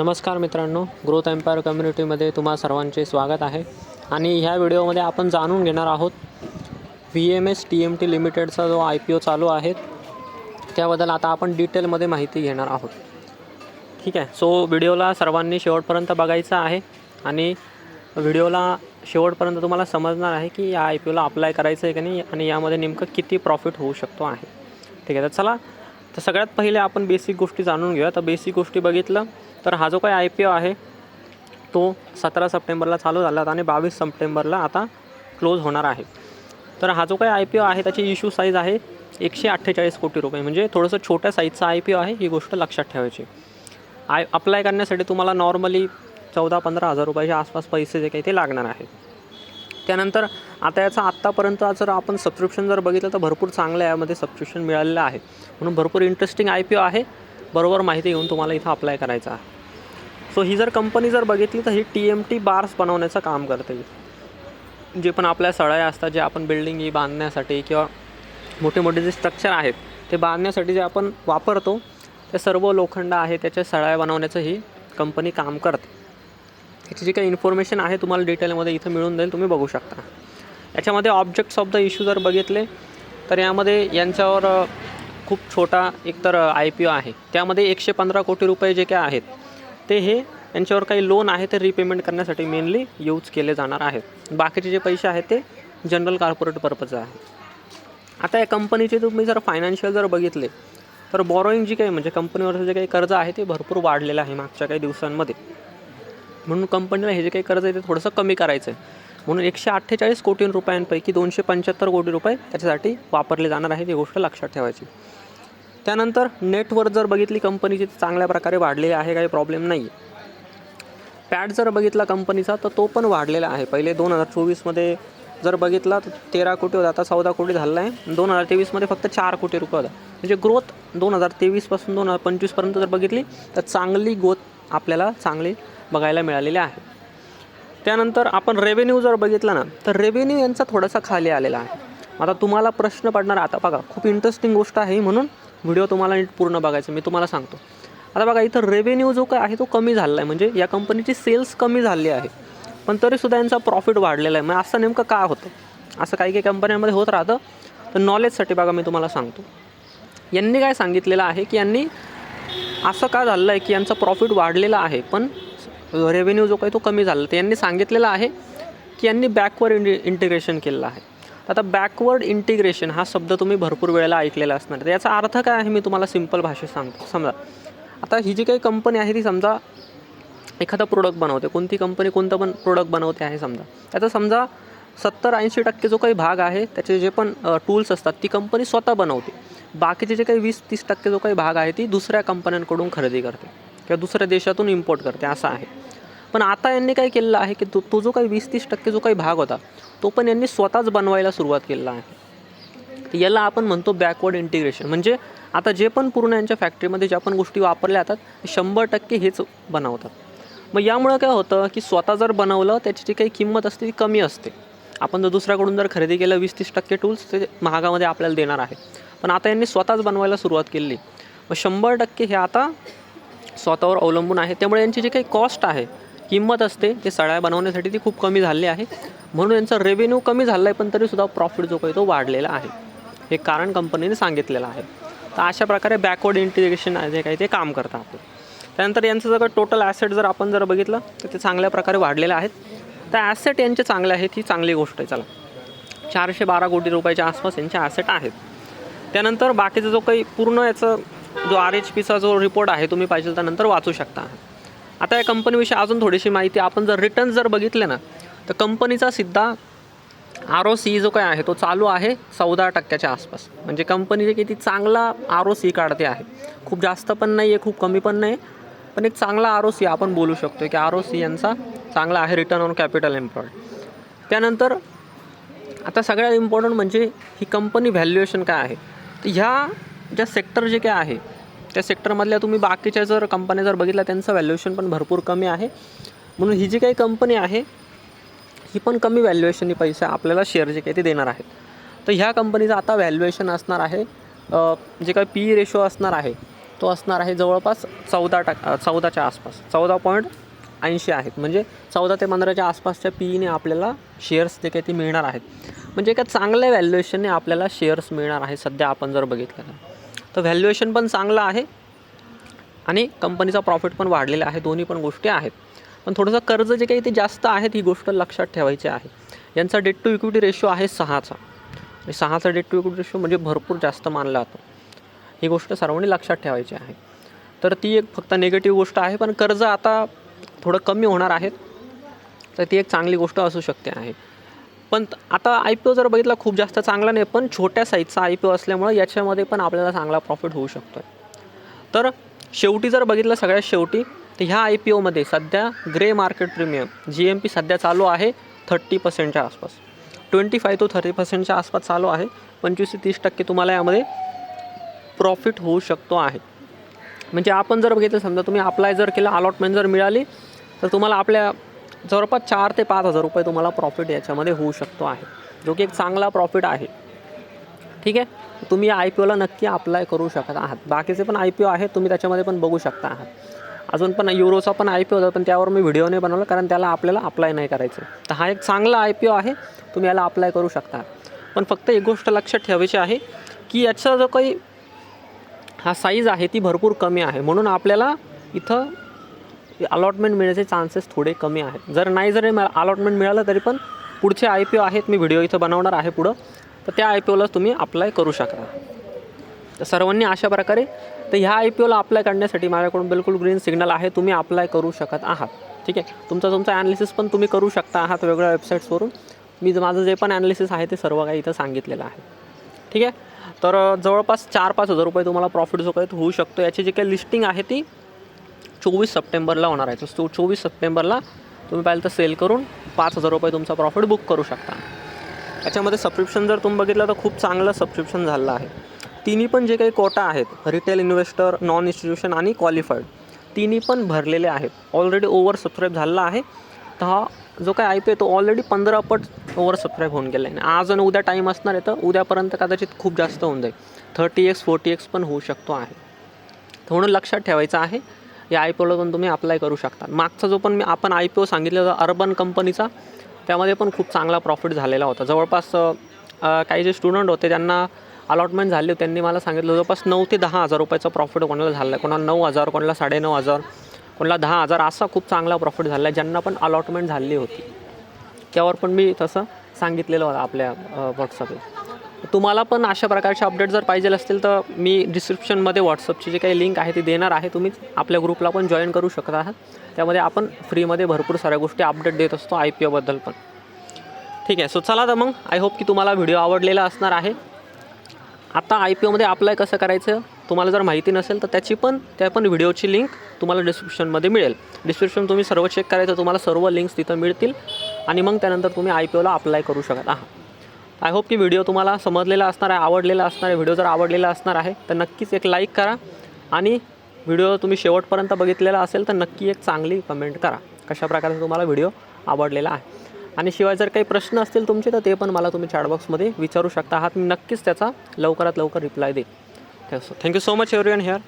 नमस्कार मित्रांनो growth empire कम्युनिटीमध्ये तुम्हा सर्वांचे स्वागत आहे. आणि ह्या व्हिडिओमध्ये आपण जाणून घेणार आहोत V M S T M T लिमिटेडचा जो आय पी ओ चालू आहे त्याबद्दल आता आपण डिटेलमध्ये माहिती घेणार आहोत. ठीक आहे सो व्हिडिओला सर्वांनी शेवटपर्यंत बघायचं आहे आणि व्हिडिओला शेवटपर्यंत तुम्हाला समजणार आहे की या आय पी ओला अप्लाय करायचं आहे की नाही आणि यामध्ये नेमकं किती प्रॉफिट होऊ शकतो आहे. ठीक आहे तर चला तर सगळ्यात पहिले आपण बेसिक गोष्टी जाणून घेऊया. तर बेसिक गोष्टी बघितलं तर हा जो काही आय पी ओ आहे तो सतरा सप्टेंबरला चालू झाला आणि बावीस सप्टेंबरला आता क्लोज होणार आहे. तर हा जो काही आय पी ओ आहे त्याची इश्यू साईज आहे एकशे अठ्ठेचाळीस कोटी रुपये. म्हणजे थोडंसं छोट्या साईजचा आय पी ओ आहे ही गोष्ट लक्षात ठेवायची. आय अप्लाय करण्यासाठी तुम्हाला नॉर्मली चौदा पंधरा हजार रुपयाच्या आसपास पैसे जे काही ते लागणार आहे. त्यानंतर आता याचा आत्तापर्यंत जर आपण सबस्क्रिप्शन जर बघितलं तर भरपूर चांगलं यामध्ये सबस्क्रिप्शन मिळालेलं आहे. म्हणून भरपूर इंटरेस्टिंग आय पी ओ आहे. बरोबर माहिती घेऊन तुम्हाला इथं अप्लाय करायचा आहे. सो ही जर कंपनी जर बघितली तर ही टी एम टी बार्स बनवण्याचं काम करते. जे पण आपल्या सळ्या असतात जे आपण बिल्डिंग ही बांधण्यासाठी किंवा मोठे मोठे जे स्ट्रक्चर आहेत ते बांधण्यासाठी जे आपण वापरतो ते सर्व लोखंड आहे त्याच्या सळ्या बनवण्याचं ही कंपनी काम करते. याची जी काही इन्फॉर्मेशन आहे तुम्हाला डिटेलमध्ये इथं मिळून जाईल तुम्ही बघू शकता. याच्यामध्ये ऑब्जेक्ट्स ऑफ द इश्यू जर बघितले तर यामध्ये यांच्यावर खूप छोटा एकतर आय पी ओ आहे. त्यामध्ये एकशे पंधरा कोटी रुपये जे काय आहेत ते हे यांच्यावर काही लोन आहे ते रिपेमेंट करण्यासाठी मेनली यूज केले जाणार आहेत. बाकीचे जे पैसे आहेत ते जनरल कॉर्पोरेट पर्पज आहे. आता या कंपनीचे तुम्ही जर फायनान्शियल जर बघितले तर बॉरोईंग जी काही म्हणजे कंपनीवरचं जे काही कर्ज आहे ते भरपूर वाढलेलं आहे मागच्या काही दिवसांमध्ये. म्हणून कंपनीला हे जे काही कर्ज आहे ते थोडंसं कमी करायचं आहे म्हणून एकशे अठ्ठेचाळीस कोटी रुपयांपैकी दोनशे पंच्याहत्तर कोटी रुपये त्याच्यासाठी वापरले जाणार आहे ही गोष्ट लक्षात ठेवायची. त्यानंतर नेटवर जर बघितली कंपनीची चांगल्या प्रकारे वाढलेली आहे काही प्रॉब्लेम नाही पॅड जर बघितला कंपनीचा तर तो पण वाढलेला आहे. पहिले दोन हजार चोवीसमध्ये जर बघितला तर तेरा कोटी होता आता चौदा कोटी झाला आहे. दोन हजार तेवीसमध्ये फक्त चार कोटी रुपये होता. म्हणजे ग्रोथ दोन हजार तेवीसपासून दोन हजार पंचवीसपर्यंत जर बघितली तर चांगली ग्रोथ आपल्याला चांगली बघायला मिळालेली आहे. त्यानंतर आपण रेव्हेन्यू जर बघितला ना तर रेव्हेन्यू यांचा थोडासा खाली आलेला आहे. आता तुम्हाला प्रश्न पडणार आता बघा खूप इंटरेस्टिंग गोष्ट आहे म्हणून व्हिडिओ तुम्हाला नीट पूर्ण बघायचं मी तुम्हाला सांगतो. आता बघा इथं रेव्हेन्यू जो काय आहे तो कमी झालेला आहे म्हणजे या कंपनीची सेल्स कमी झाली आहे. पण तरीसुद्धा यांचा प्रॉफिट वाढलेला आहे. मग असं नेमकं का होतं? असं काही काही कंपन्यांमध्ये होत राहतं. तर नॉलेजसाठी बघा मी तुम्हाला सांगतो. यांनी काय सांगितलेलं आहे की यांनी असं का झालं आहे की यांचा प्रॉफिट वाढलेला आहे पण रेव्हेन्यू जो काही तो कमी झाला तर यांनी सांगितलेलं आहे की यांनी बॅकवर्ड इंटि इंटिग्रेशन केलेलं आहे. आता बॅकवर्ड इंटिग्रेशन हा शब्द तुम्ही भरपूर वेळेला ऐकलेला असणार तर याचा अर्थ काय आहे मी तुम्हाला सिंपल भाषेत सांगतो समजा. आता ही जी काही कंपनी आहे ती समजा एखादा प्रोडक्ट बनवते. कोणती कंपनी कोणतं पण प्रोडक्ट बनवते आहे समजा. त्याचा समजा सत्तर ऐंशी टक्के जो काही भाग आहे त्याचे जे पण टूल्स असतात ती कंपनी स्वतः बनवते. बाकीचे जे काही वीस तीस टक्के जो काही भाग आहे ती दुसऱ्या कंपन्यांकडून खरेदी करते किंवा दुसऱ्या देशातून इम्पोर्ट करते असं आहे. पण आता यांनी काय केलेलं आहे की तो तो जो काही वीस तीस टक्के जो काही भाग होता तो पण यांनी स्वतःच बनवायला सुरुवात केलेला आहे. याला आपण म्हणतो बॅकवर्ड इंटिग्रेशन म्हणजे आता जे पण पूर्ण यांच्या फॅक्टरीमध्ये ज्या पण गोष्टी वापरल्या जातात ते शंभर टक्के हेच बनवतात. मग यामुळं काय होतं की स्वतः जर बनवलं त्याची जी काही किंमत असते ती कमी असते. आपण जर दुसऱ्याकडून जर खरेदी केलं वीस तीस टक्के टूल्स ते महागामध्ये आपल्याला देणार आहे. पण आता यांनी स्वतःच बनवायला सुरुवात केली मग शंभर टक्के हे आता स्वतःवर अवलंबून आहे. त्यामुळे यांची जी काही कॉस्ट आहे किंमत असते ते सळ्या बनवण्यासाठी ती खूप कमी झाली आहे. म्हणून यांचा रेव्हेन्यू कमी झाला आहे पण तरीसुद्धा प्रॉफिट जो काही तो वाढलेला आहे. हे कारण कंपनीने सांगितलेलं आहे. तर अशा प्रकारे बॅकवर्ड इंटिग्रेशन जे काही ते काम करतात त्यानंतर यांचं जर टोटल ॲसेट जर आपण जर बघितलं तर ते चांगल्या प्रकारे वाढलेले आहेत. तर ॲसेट यांचे चांगले आहेत ही चांगली गोष्ट आहे. चला. चारशे बारा कोटी रुपयाच्या आसपास यांचे ॲसेट आहेत. त्यानंतर बाकीचा जो काही पूर्ण याचं जो आर एच पीचा जो रिपोर्ट आहे तुम्ही पाहिजे तर नंतर वाचू शकता. आता या कंपनीविषयी अजून थोडीशी माहिती. आपण जर रिटर्न जर बघितले ना तर कंपनीचा सिद्धा आर ओ सी जो काय आहे तो चालू आहे चौदा टक्क्याच्या आसपास. म्हणजे कंपनी जे किती चांगला आर ओ सी काढते आहे. खूप जास्त पण नाही आहे खूप कमी पण नाही पण एक चांगला आर ओ सी आपण बोलू शकतो की आर ओ सी यांचा चांगला आहे रिटर्न ऑन कॅपिटल एम्प्लॉईड त्यानंतर आता सगळ्यात इम्पॉर्टंट म्हणजे ही कंपनी व्हॅल्युएशन काय आहे? तर ह्या ज्या सेक्टर जे काय आहे त्या सेक्टरमधल्या तुम्ही बाकीच्या जर कंपन्या जर बघितल्या त्यांचं व्हॅल्युएशन पण भरपूर कमी आहे. म्हणून ही जी काही कंपनी आहे ही पण कमी व्हॅल्युएशननी पैसे आपल्याला शेअर जे काही ते देणार आहेत. तर ह्या कंपनीचं आता व्हॅल्युएशन असणार आहे जे काही पी रेशो असणार आहे तो असणार आहे जवळपास चौदा टक्का चौदाच्या आसपास. चौदा पॉईंट ऐंशी आहेत. म्हणजे चौदा ते पंधराच्या आसपासच्या पीईने आपल्याला शेअर्स जे काही ते मिळणार आहेत. म्हणजे एका चांगल्या व्हॅल्युएशनने आपल्याला शेअर्स मिळणार आहे सध्या आपण जर बघितलं तर. तर व्हॅल्युएशन पण चांगलं आहे. आणि कंपनीचा प्रॉफिट पण वाढलेला आहे. दोन्ही पण गोष्टी आहेत. पण थोडंसं कर्ज जे काही ते जास्त आहेत ही गोष्ट लक्षात ठेवायची आहे. यांचा डेट टू इक्विटी रेशो आहे सहाचा. आणि सहाचा डेट टू इक्विटी रेशो म्हणजे भरपूर जास्त मानला जातो. ही गोष्ट सर्वांनी लक्षात ठेवायची आहे. तर ती एक फक्त निगेटिव्ह गोष्ट आहे पण कर्ज आता थोडं कमी होणार आहेत तर ती एक चांगली गोष्ट असू शकते आहे. पण आता आय पी ओ जर बघितला खूप जास्त चांगला नाही पण छोट्या साईजचा आय पी ओ असल्यामुळं याच्यामध्ये पण आपल्याला चांगला प्रॉफिट होऊ शकतो तर शेवटी जर बघितलं सगळ्यात शेवटी तर ह्या आय पी ओमध्ये सध्या grey market premium G M P सध्या चालू आहे थर्टी पर्सेंटच्या आसपास. ट्वेंटी फाय टू थर्टी पर्सेंटच्या आसपास चालू आहे. पंचवीस ते तीस टक्के तुम्हाला यामध्ये प्रॉफिट होऊ शकतो आहे. म्हणजे आपण जर बघितलं समजा तुम्ही अप्लाय जर केलं अलॉटमेंट जर मिळाली तर तुम्हाला आपल्या जवळपास चार ते पाच हजार रुपये तुम्हाला प्रॉफिट याच्यामध्ये होऊ शकतो आहे. जो की एक चांगला प्रॉफिट आहे. ठीक आहे? तुम्ही आय पी ओला नक्की अप्लाय करू शकत आहात. बाकीचे पण आय पी ओ आहेत तुम्ही त्याच्यामध्ये पण बघू शकता आहात. अजून पण युरोचा पण आय पी ओ होता पण त्यावर मी व्हिडिओ नाही बनवला कारण त्याला आपल्याला अप्लाय नाही करायचं. तर हा एक चांगला आय पी ओ आहे तुम्ही याला अप्लाय करू शकता. पण फक्त एक गोष्ट लक्षात ठेवायची आहे की याचा जो काही हा साईज आहे ती भरपूर कमी आहे. म्हणून आपल्याला इथं अलॉटमेंट मिळण्याचे चान्सेस थोडे कमी आहेत. जर नाही जरी अलॉटमेंट मिळालं तरी पण पुढचे आय पी ओ आहेत मी व्हिडिओ इथं बनवणार आहे पुढं. तर त्या आय पी ओला तुम्ही अप्लाय करू शकता. तर सर्वांनी अशा प्रकारे तर ह्या आय पी ओला अप्लाय करण्यासाठी माझ्याकडून बिलकुल ग्रीन सिग्नल आहे तुम्ही अप्लाय करू शकत आहात. ठीक आहे? तुमचा तुमचा ॲनालिसिस पण तुम्ही करू शकता आहात वेगवेगळ्या वेबसाईट्सवरून मी माझं जे पण ॲनालिसिस आहे ते सर्व काही इथं सांगितलेलं आहे. ठीक आहे? तर जवळपास चार पाच हजार रुपये तुम्हाला प्रॉफिट जो काही होऊ शकतो. याची जी काही लिस्टिंग आहे ती चोवीस सप्टेंबरला होणार आहे. तर चोवीस सप्टेंबरला तुम्ही पाहिलं तर सेल करून पाच हजार रुपये तुमचा प्रॉफिट बुक करू शकता. याच्यामध्ये सबस्क्रिप्शन जर तुम्ही बघितलं तर खूप चांगलं सबस्क्रिप्शन झालं आहे. तिन्ही पण जे काही कोटा आहेत रिटेल इन्व्हेस्टर नॉन इन्स्टिट्यूशन आणि क्वालिफाईड तिन्ही पण भरलेले आहेत. ऑलरेडी ओव्हर सबस्क्राईब झालेला आहे. तर हा जो काय आय पी आहे तो ऑलरेडी पंधरा पट ओव्हर सबस्क्राईब होऊन गेला आहे आणि आज आणि उद्या टाईम असणार आहे तर उद्यापर्यंत कदाचित खूप जास्त होऊन जाईल. थर्टी एक्स फोर्टी एक्स पण होऊ शकतो आहे. म्हणून लक्षात ठेवायचं आहे या आय पी ओला पण तुम्ही अप्लाय करू शकता. मागचा जो पण मी आपण आय पी ओ सांगितलं होतं अर्बन कंपनीचा त्यामध्ये पण खूप चांगला प्रॉफिट झालेला होता. जवळपास काही जे स्टुडंट होते त्यांना अलॉटमेंट झाली त्यांनी मला सांगितलं जवळपास नऊ ते दहा हजार रुपयाचा प्रॉफिट कोणाला झाला? आहे कोणाला नऊ हजार कोणाला साडेनऊ हजार कोणाला दहा हजार असा खूप चांगला प्रॉफिट झाला आहे ज्यांना पण अलॉटमेंट झाली होती. त्यावर पण मी तसं सांगितलेलं होतं आपल्या व्हॉट्सअपला तुम्हाला पण अशा प्रकारचे अपडेट जर पाहिजे असतील तर मी डिस्क्रिप्शनमध्ये व्हॉट्सअपची जी काही लिंक आहे ती देणार आहे. तुम्ही आपल्या ग्रुपला पण जॉईन करू शकत आहात. त्यामध्ये आपण फ्रीमध्ये भरपूर साऱ्या गोष्टी अपडेट देत असतो आय पी ओबद्दल पण. ठीक आहे सो चला तर मग आय होप की तुम्हाला व्हिडिओ आवडलेला असणार आहे. आता आय पी ओमध्ये अप्लाय कसं करायचं तुम्हाला जर माहिती नसेल तर त्याची पण त्या पण व्हिडिओची लिंक तुम्हाला डिस्क्रिप्शनमध्ये मिळेल. डिस्क्रिप्शन तुम्ही सर्व चेक करायचं तुम्हाला सर्व लिंक्स तिथं मिळतील. आणि मग त्यानंतर तुम्ही आय पी ओला अप्लाय करू शकत आहात. आय होप की व्हिडिओ तुम्हाला समजलेला असणार आहे आवडलेला असणार आहे व्हिडिओ जर आवडलेला असणार आहे तर नक्कीच एक लाईक करा आणि व्हिडिओ तुम्ही शेवटपर्यंत बघितलेला असेल तर नक्की एक चांगली कमेंट करा. कशा प्रकारे तुम्हाला व्हिडिओ आवडलेला आहे. आणि शिवाय जर काही प्रश्न असतील तुमचे तर ते पण मला तुम्ही चॅटबॉक्समध्ये विचारू शकता. आहात मी नक्कीच त्याचा लवकरात लवकर रिप्लाय देईन. Thank you so much everyone here